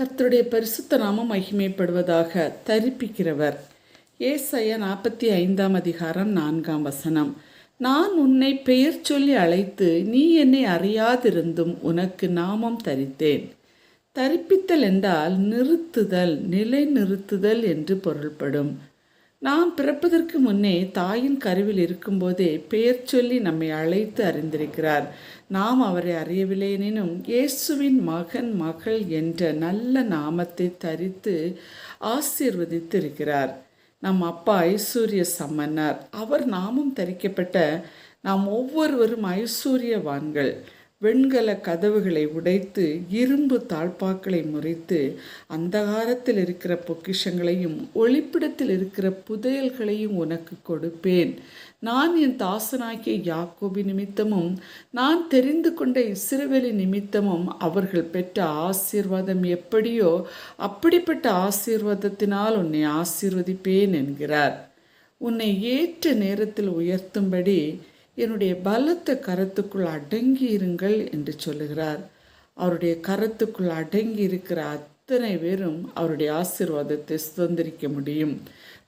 கர்த்தருடைய பரிசுத்த நாமம் மகிமைப்படுவதாக தரிப்பிக்கிறவர். ஏசைய நாற்பத்தி ஐந்தாம் அதிகாரம் நான்காம் வசனம். நான் உன்னை பெயர் சொல்லி அழைத்து நீ என்னை அறியாதிருந்தும் உனக்கு நாமம் தரித்தேன். தரிப்பித்தல் என்றால் நிறுத்துதல் நிலை நிறுத்துதல் என்று பொருள்படும். நாம் பிறப்பதற்கு முன்னே தாயின் கருவில் இருக்கும்போதே பெயர் சொல்லி நம்மை அழைத்து அறிந்திருக்கிறார். நாம் அவரை அறியவில்லையெனினும் இயேசுவின் மகன் மகள் என்ற நல்ல நாமத்தை தரித்து ஆசீர்வதித்து இருக்கிறார் நம் அப்பா ஐஸ்வர்ய சம்மன்னர். அவர் நாமம் தரிக்கப்பட்ட நாம் ஒவ்வொருவரும் ஐஸ்வர்யவான்கள். வெண்கல கதவுகளை உடைத்து இரும்பு தாழ்பாக்களை முறித்து அந்தகாரத்தில் இருக்கிற பொக்கிஷங்களையும் ஒளிப்பிடத்தில் இருக்கிற புதையல்களையும் உனக்கு கொடுப்பேன். நான் என் தாசனாகிய யாக்கோபி நிமித்தமும் நான் தெரிந்து கொண்ட இஸ்ரவேலி நிமித்தமும் அவர்கள் பெற்ற ஆசீர்வாதம் எப்படியோ அப்படிப்பட்ட ஆசீர்வாதத்தினால் உன்னை ஆசீர்வதிப்பேன் என்கிறார். உன்னை ஏற்ற நேரத்தில் உயர்த்தும்படி என்னுடைய பலத்த கரத்துக்குள் அடங்கி இருங்கள் என்று சொல்லுகிறார். அவருடைய கரத்துக்குள் அடங்கி இருக்கிற அத்தனை பேரும் அவருடைய ஆசிர்வாதத்தை சுதந்திரிக்க முடியும்.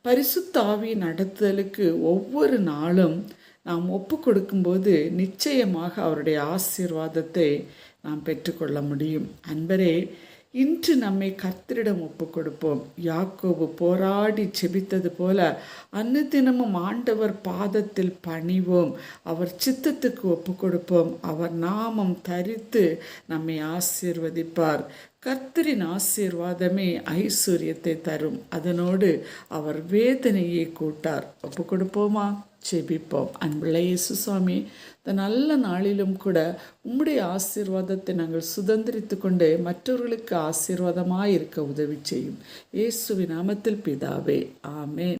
பரிசுத்த ஆவியின் நடத்துதலுக்கு ஒவ்வொரு நாளும் நாம் ஒப்பு கொடுக்கும்போது நிச்சயமாக அவருடைய ஆசீர்வாதத்தை நாம் பெற்றுக்கொள்ள முடியும். அன்பரே இன்று நம்மை கர்த்தரிடம் ஒப்பு கொடுப்போம் யாக்கோபு போராடி செபித்தது போல அன்னதினமும் ஆண்டவர் பாதத்தில் பணிவோம். அவர் சித்தத்துக்கு ஒப்பு கொடுப்போம் அவர் நாமம் தரித்து நம்மை ஆசீர்வதிப்பார். கர்த்தரின் ஆசீர்வாதமே ஐஸ்வர்யத்தை தரும். அதனோடு அவர் வேதனையை கூட்டார். ஒப்பு கொடுப்போமா ஜெபிப்போம் அன்புள்ள இயேசு சுவாமி இந்த நல்ல நாளிலும் கூட உம்முடைய ஆசீர்வாதத்தை நாங்கள் சுதந்திரித்து கொண்டு மற்றவர்களுக்கு ஆசீர்வாதமாக இருக்க உதவி செய்யும். இயேசுவின் நாமத்தில் பிதாவே ஆமே